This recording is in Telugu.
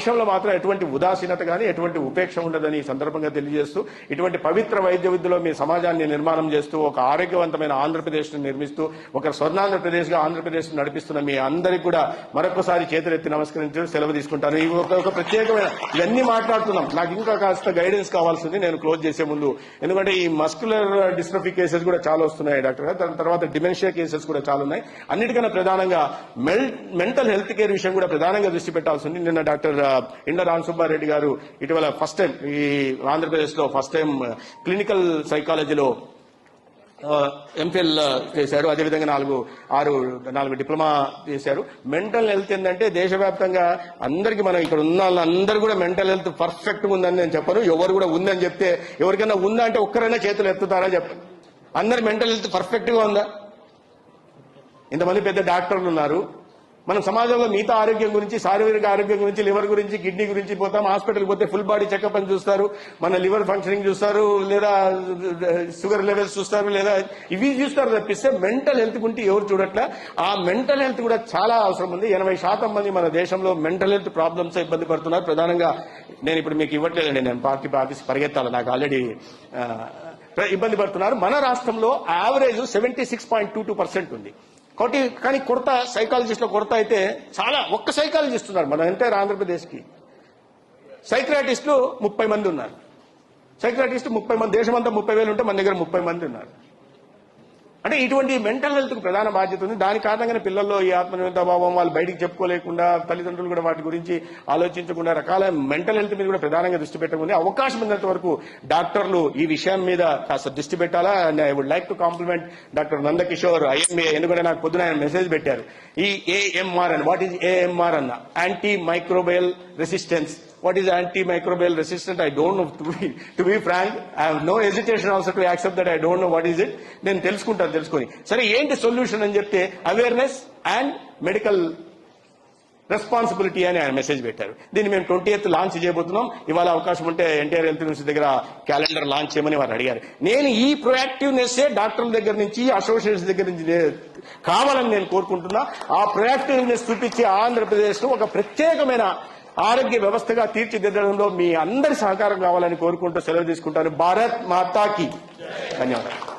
విషయంలో మాత్రం ఎటువంటి ఉదాసీనత కానీ ఎటువంటి ఉపేక్ష ఉండదని ఈ సందర్భంగా తెలియజేస్తూ ఇటువంటి పవిత్ర వైద్య విద్యలో మీ సమాజాన్ని నిర్మాణం చేస్తూ ఒక ఆరోగ్యవంతమైన ఆంధ్రప్రదేశ్ను నిర్మిస్తూ ఒక స్వర్ణాంధ్రప్రదేశ్గా ఆంధ్రప్రదేశ్ను నడిపిస్తున్న మీ అందరికీ కూడా మరొకసారి చేతులెత్తి నమస్కరించడం సెలవు తీసుకుంటాను. ఇవి ఒక ప్రత్యేకమైన ఇవన్నీ మాట్లాడుతున్నాం. నాకు ఇంకా కాస్త గైడెన్స్ కావాల్సింది నేను క్లోజ్ చేసే ముందు. ఎందుకంటే ఈ మస్కులర్ డిస్ట్రఫీ కేసెస్ కూడా చాలా వస్తున్నాయి డాక్టర్ గారు. దాని తర్వాత డిమెన్షియా కేసెస్ కూడా చాలా ఉన్నాయి. అన్నిటికన్నా ప్రధానంగా మెంటల్ హెల్త్ కేర్ విషయం కూడా ప్రధానంగా దృష్టి పెట్టాల్సి ఉంది. నిన్న డాక్టర్ ఇండ రామసుబ్బారెడ్డి గారు ఇటీవల ఫస్ట్ టైం ఈ ఆంధ్రప్రదేశ్లో ఫస్ట్ టైం క్లినికల్ సైకాలజీలో ఎంఫిల్ చేశారు. అదేవిధంగా నాలుగు ఆరు నాలుగు డిప్లొమా చేశారు. మెంటల్ హెల్త్ ఏంటంటే దేశవ్యాప్తంగా అందరికీ మనం ఇక్కడ ఉన్న వాళ్ళందరూ కూడా మెంటల్ హెల్త్ పర్ఫెక్ట్గా ఉందని నేను చెప్పను. ఎవరు కూడా ఉందని చెప్తే ఎవరికైనా ఉందా అంటే ఒక్కరైనా చేతులు ఎత్తుతారా చెప్పండి అందరి మెంటల్ హెల్త్ పర్ఫెక్ట్గా ఉందా? ఇంతమంది పెద్ద డాక్టర్లు ఉన్నారు. మనం సమాజంలో మిగతా ఆరోగ్యం గురించి శారీరక ఆరోగ్యం గురించి లివర్ గురించి కిడ్నీ గురించి పోతాం హాస్పిటల్కి పోతే ఫుల్ బాడీ చెకప్ అని చూస్తారు మన లివర్ ఫంక్షనింగ్ చూస్తారు లేదా షుగర్ లెవెల్స్ చూస్తారు లేదా ఇవి చూస్తారు తప్పిస్తే మెంటల్ హెల్త్ గురించి ఎవరు చూడట్లా? ఆ మెంటల్ హెల్త్ కూడా చాలా అవసరం ఉంది. ఎనభై శాతం మంది మన దేశంలో మెంటల్ హెల్త్ ప్రాబ్లమ్స్ ఇబ్బంది పడుతున్నారు. ప్రధానంగా నేను ఇప్పుడు మీకు ఇవ్వట్లేదండి నేను పార్టీ ఆఫీస్ పరిగెత్తాలి. నాకు ఆల్రెడీ ఇబ్బంది పడుతున్నారు. మన రాష్ట్రంలో average seventy six point two two percent ఉంది. కాబట్టి కానీ కొరత సైకాలజిస్ట్లో కొరత అయితే చాలా ఒక్క సైకాలజిస్ట్ ఉన్నారు మన ఎంటైర్ ఆంధ్రప్రదేశ్కి సైక్రాటిస్టులు ముప్పై మంది ఉన్నారు. సైక్రాటిస్ట్ ముప్పై మంది దేశమంతా ముప్పై వేలు ఉంటే మన దగ్గర ముప్పై మంది ఉన్నారు. అంటే ఇటువంటి మెంటల్ హెల్త్కు ప్రధాన బాధ్యత ఉంది. దాని కారణంగానే పిల్లల్లో ఈ ఆత్మనిర్భర భావం వాళ్ళు బయటికి చెప్పుకోలేకుండా తల్లిదండ్రులు కూడా వాటి గురించి ఆలోచించకుండా రకాల మెంటల్ హెల్త్ మీద కూడా ప్రధానంగా దృష్టి పెట్టకుండా అవకాశం ఉన్నంత వరకు డాక్టర్లు ఈ విషయం మీద కాస్త దృష్టి పెట్టాలా? And I would like to compliment doctor Nandakishore IMA ఎందుకంటే నాకు పొద్దున ఆయన మెసేజ్ పెట్టారు. ఈ ఏఎంఆర్ అని వాట్ ఈజ్ ఏఎంఆర్ అన్న? Anti microbial resistance what is antimicrobial resistant? I don't know. To be, to be frank i have no hesitation also to accept that i don't know what is it. నేను తెలుసుకుంటాను తెలుసుకొని. సరే ఏంటి సొల్యూషన్ అని చెప్తే అవేర్నెస్ అండ్ మెడికల్ రెస్పాన్సిబిలిటీ అని ఆయన మెసేజ్ పెట్టారు. దీన్ని మేము ట్వంటీ ఎయిత్ లాంచ్ చేయబోతున్నాం. ఇవాళ అవకాశం ఉంటే ఎన్టీఆర్ హెల్త్ యూనివర్సిటీ దగ్గర క్యాలెండర్ లాంచ్ చేయమని వారు అడిగారు. నేను ఈ ప్రొయాక్టివ్నెస్ డాక్టర్ల దగ్గర నుంచి అసోసియేషన్స్ దగ్గర నుంచి కావాలని నేను కోరుకుంటున్నా. ఆ ప్రొయాక్టివ్నెస్ చూపించి ఆంధ్రప్రదేశ్ ఒక ప్రత్యేకమైన ఆరోగ్య వ్యవస్థగా తీర్చిదిద్దడంలో మీ అందరి సహకారం కావాలని కోరుకుంటూ సెలవు తీసుకుంటాను. భారత్ మాతాకి. ధన్యవాదాలు.